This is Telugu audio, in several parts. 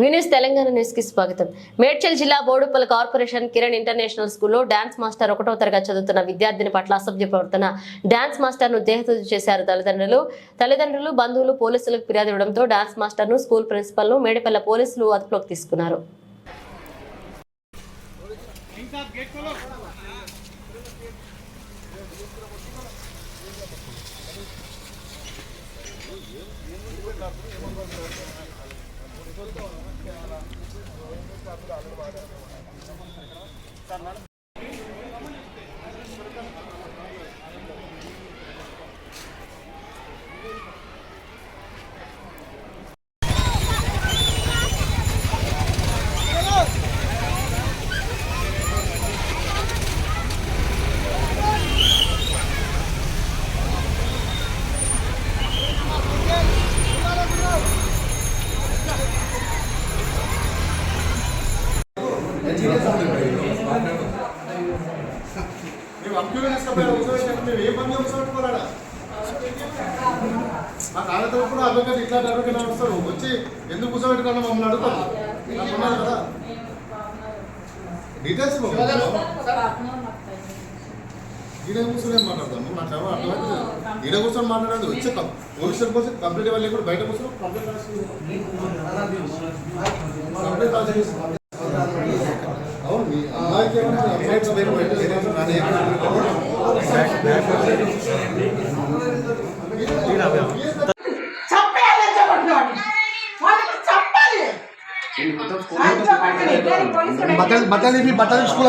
వినీస్ తెలంగాణ న్యూస్కి స్వాగతం. మేడ్చల్ జిల్లా బోడుపల్ కార్పొరేషన్ కిరణ్ ఇంటర్నేషనల్ స్కూల్లో డాన్స్ మాస్టర్ ఒకటో తరగతి చదువుతున్న విద్యార్థిని పట్ల అసభ్య ప్రవర్తన. డాన్స్ మాస్టర్ను దేహతుది చేశారు తల్లిదండ్రులు. తల్లిదండ్రులు బంధువులు పోలీసులకు ఫిర్యాదు ఇవ్వడంతో డాన్స్ మాస్టర్ను స్కూల్ ప్రిన్సిపల్ను మేడిపల్ల పోలీసులు అదుపులోకి తీసుకున్నారు. సార్ మేడం మేము అంకులు తీసుకుపోయారు కూర్చోబెట్టాము మేము ఏ పని కూర్చోబెట్టుకోరాడా మా కాళ్ళ తరపున అడ్వకేట్ ఇట్లా అడ్వకేట్ వస్తారు వచ్చి ఎందుకు కూర్చోబెట్టుకోవాలని మమ్మల్ని అడుగుతారు కదా డీటెయిల్స్ ఈడ కూర్చొని మాట్లాడదాము నాకు ఎవరు అర్థమైతే ఈడ కూర్చొని మాట్లాడదు వచ్చి పోలీసుల కోసం కంప్లీట్ ఇవ్వాలి కూడా బయట కూర్చొని కంప్లీట్ కంప్లీట్ బట్టలు బట్టలు బట్టలు స్కూల్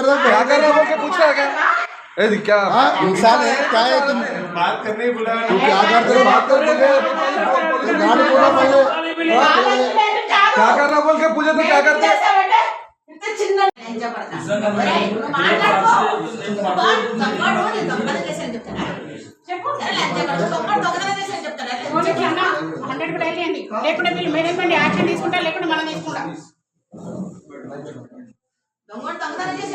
फिर क्या कर रहे हो बोल के पूछ रहा है क्या ए दिख क्या हाँ, इंसान है क्या है तुम बात करने ही बुलाया तू क्या करते हो बात कर बोले गाड़ी बोला पहले क्या कर रहा बोल के पूछे तो क्या करते చిన్న హండ్రెడ్ కూడా వెళ్ళండి లేకుంటే వీళ్ళు మేనేజ్మెంట్ యాక్షన్ తీసుకుంటారు లేకుంటే మనం తీసుకుంటాం దొంగ దొంగతనం చేసి